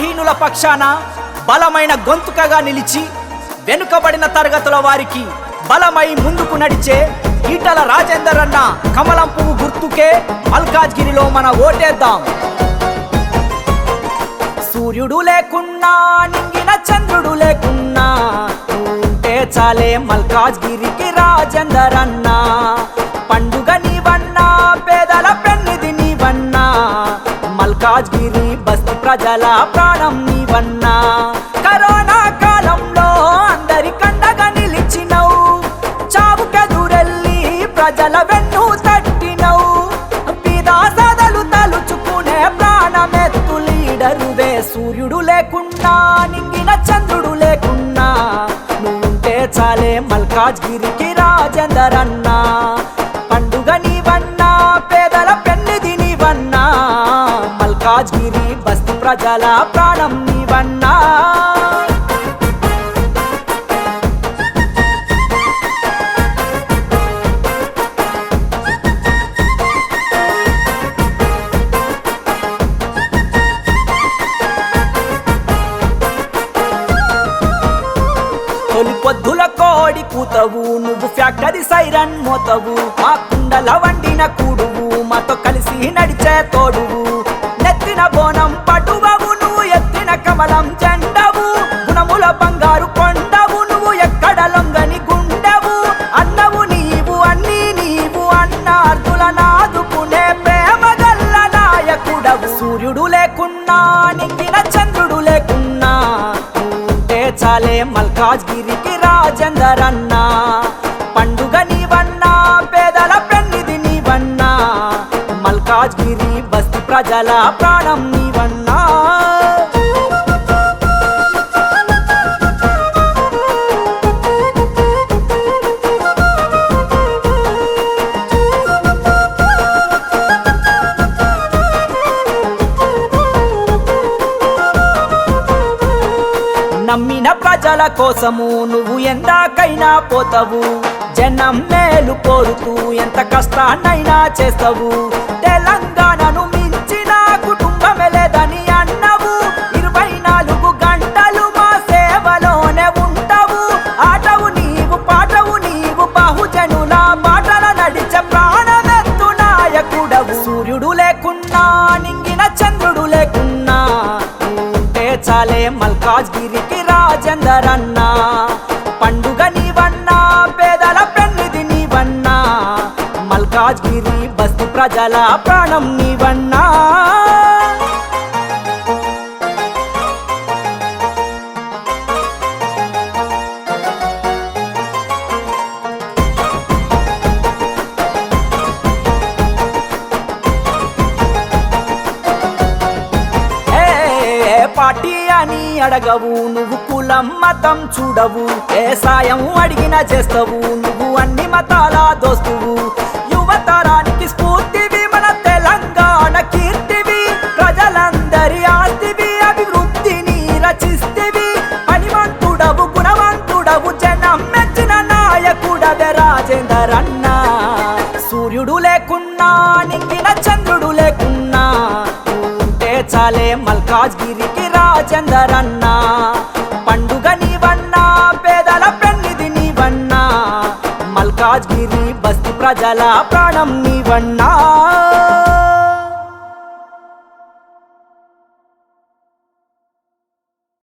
బలహీనుల పక్షాన బలమైన గొంతుకగా నిలిచి వెనుకబడిన తరగతుల వారికి బలమై ముందుకు నడిచే ఈటల రాజేందర్ అన్న కమలం పువ్వు గుర్తుకే మల్కాజ్గిరిలో మన ఓటేద్దాం. సూర్యుడు లేకున్నా నింగిన చంద్రుడు లేకున్నా ఉంటే చాలే మల్కాజ్గిరికి రాజేందర్ అన్న పండుగని మల్కాజ్గిరి బస్తి ప్రజల ప్రాణం నీవన్నా. కరోనా కాలంలో అందరి కండగా నిలిచినవు. చావుకెదురెళ్ళి ప్రజల వెన్ను తట్టినవు. పిదాసదలు తలుచుకునే ప్రాణమెత్తు లీడరువే సూర్యుడు లేకున్నా నింగిన చంద్రుడు లేకున్నా. నువ్వుంటే చాలే మల్కాజ్గిరికి రాజేందరన్నా. మల్కాజ్గిరి బస్తీ ప్రజల ప్రాణం నీవన్నా. తొలి పొద్దుల కోడి కూతవు నువ్వు ఫ్యాక్టరీ సైరన్ మోతవు మా కుండల వండిన కూడువు మాతో కలిసి నడిచే తోడువు. కోణం పటువవు నువ్వు ఎత్తిన కమలం చెండవు. గుణముల బంగారు కొండవు నువ్వు ఎక్కడ లొంగని గుండవు. అన్నవు నీవు అన్నీ నీవు అన్నార్థుల నాదుకునే ప్రేమ గల్ల నాయకుడవు. సూర్యుడు లేకున్నా నింగిన చంద్రుడు లేకున్నా. ఉంటే చాలే మల్కాజ్గిరికి రాజేందరన్నా. ప్రజల ప్రాణం నీవన్నా. నమ్మిన ప్రజల కోసము నువ్వు ఎందాకైనా పోతావు. జనం మేలు కోరుతూ ఎంత కష్టాన్నైనా చేస్తావు. ఉంటే చాలే మల్కాజ్గిరికి రాజేందర్ అన్నా పండుగ నీవన్నా పేదల పెన్నిది నీవన్నా. మల్కాజ్ గిరి బస్తు ప్రజల ప్రాణం నీవన్నా. అని అడగవు నువ్వు కులం మతం చూడవు. ఏ సాయం అడిగినా చేస్తావు నువ్వు అన్ని మతాల దోస్తువు. యువతరానికి స్ఫూర్తివి మన తెలంగాణ కీర్తివి. ప్రజలందరి ఆస్తివి అభివృద్ధిని రచిస్తివి. పనివంతుడవు గుణవంతుడవు జనం మెచ్చిన నాయకుడవే రాజేందర్ అన్నా సూర్యుడు లేకున్నా నింగిన చంద్రుడు లేకున్నా. ఉంటే చాలే మల్కాజ్గిరికి రాజేందర్ పండుగ నీవన్నా పేదల పెన్నిది నీవన్నా మల్కాజ్గిరి బస్తి ప్రజల ప్రాణం నీవన్నా.